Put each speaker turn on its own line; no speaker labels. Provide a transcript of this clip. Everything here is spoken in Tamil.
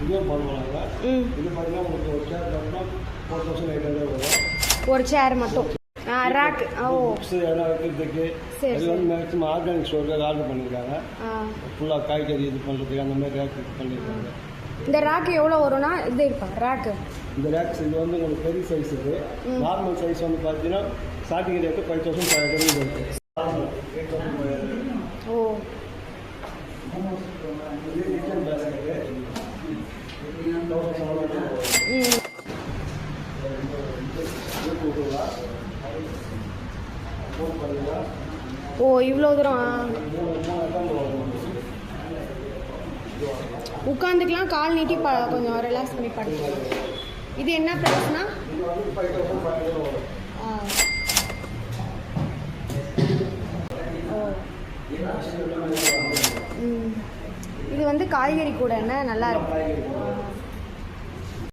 இதுவும் பண்ணுவாங்க. இது பார்த்தீங்கன்னா உங்களுக்கு ஒரு chair four thousand eight hundred வரும்.
ஒரு சேர் மட்டும். ரேக் ஓ.
புக்ஸ் எதனா வைக்கிறதுக்கு. அது வந்து மேக்ஸிமம் ஆர்கானிக் ஸ்டோருக்கு ஆர்டர் பண்ணியிருக்காங்க ஃபுல்லாக காய்கறி இது பண்ணுறதுக்கு அந்த மாதிரி ரேக் பண்ணியிருக்காங்க
இந்த ரேக் எவ்வளோ வரும்னா இது இருக்கா ரேக்கு
இந்த ரேக்ஸ் இது வந்து உங்களுக்கு பெரிய சைஸ் இது. நார்மல் சைஸ் வந்து பார்த்தீங்கன்னா starting rate five thousand five hundred இருக்குது
ஓ
இது kitchen basket thousand seven hundred
ம் ஓ இவ்வளோ தூரம் உட்காந்துக்கலாம் கால் நீட்டி ப கொஞ்சம் ரிலாக்ஸ் பண்ணி படுத்துக்கலாம். இது என்ன ப்ரைஸ்னா இது வந்து காய்கறி கூட என்ன? நல்லா இருக்கு.